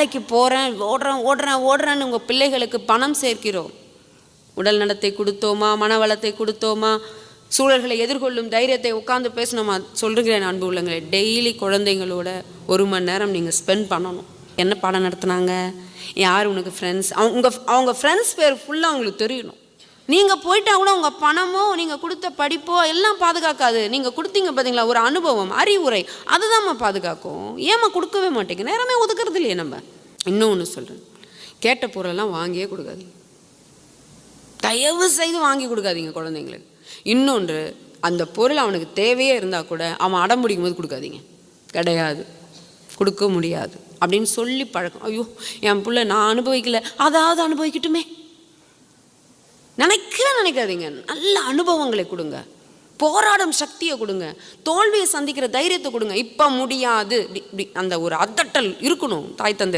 வேலைக்கு போகிறேன் ஓடுறேன் ஓடுறேன் ஓடுறேன்னு உங்கள் பிள்ளைகளுக்கு பணம் சேர்க்கிறோம். உடல் நலத்தை கொடுத்தோமா மன வளத்தை கொடுத்தோமா சூழல்களை எதிர்கொள்ளும் தைரியத்தை உட்காந்து பேசணுமா? சொல்கிறேன் அன்பு உள்ளங்களே டெய்லி குழந்தைங்களோட ஒரு மணி நேரம் நீங்கள் ஸ்பெண்ட் பண்ணணும். என்ன பாடம் நடத்துனாங்க? யார் உனக்கு ஃப்ரெண்ட்ஸ் அவங்க அவங்க ஃப்ரெண்ட்ஸ் பேர் ஃபுல்லாக அவங்களுக்கு தெரியணும். நீங்கள் போயிட்டா கூட உங்கள் பணமோ நீங்கள் கொடுத்த படிப்போ எல்லாம் பாதுகாக்காது. நீங்கள் கொடுத்தீங்க பார்த்தீங்களா ஒரு அனுபவம் அறிவுரை. அதுதாம்மா பாதுகாக்கும். ஏம்மா கொடுக்கவே மாட்டேங்க? நேரமே ஒதுக்கிறது இல்லையே நம்ம. இன்னும் ஒன்று சொல்கிறேன் கேட்ட பொருளெல்லாம் வாங்கியே கொடுக்காதீங்க. தயவு செய்து வாங்கி கொடுக்காதீங்க குழந்தைங்களுக்கு. இன்னொன்று அந்த பொருள் அவனுக்கு தேவையே இருந்தால் கூட அவன் அடம் பிடிக்கும் போது கொடுக்காதீங்க. கிடையாது. கொடுக்க முடியாது. அப்படின்னு சொல்லி பழக்கம். ஐயோ என் பிள்ளை நான் அனுபவிக்கல. அதாவது அனுபவிக்கட்டுமே. நினைக்கிற நினைக்காதீங்க. நல்ல அனுபவங்களை கொடுங்க. போராடும் சக்தியை கொடுங்க. தோல்வியை சந்திக்கிற தைரியத்தை கொடுங்க. இப்போ முடியாது. அந்த ஒரு அதட்டல் இருக்கணும் தாய் தந்தை.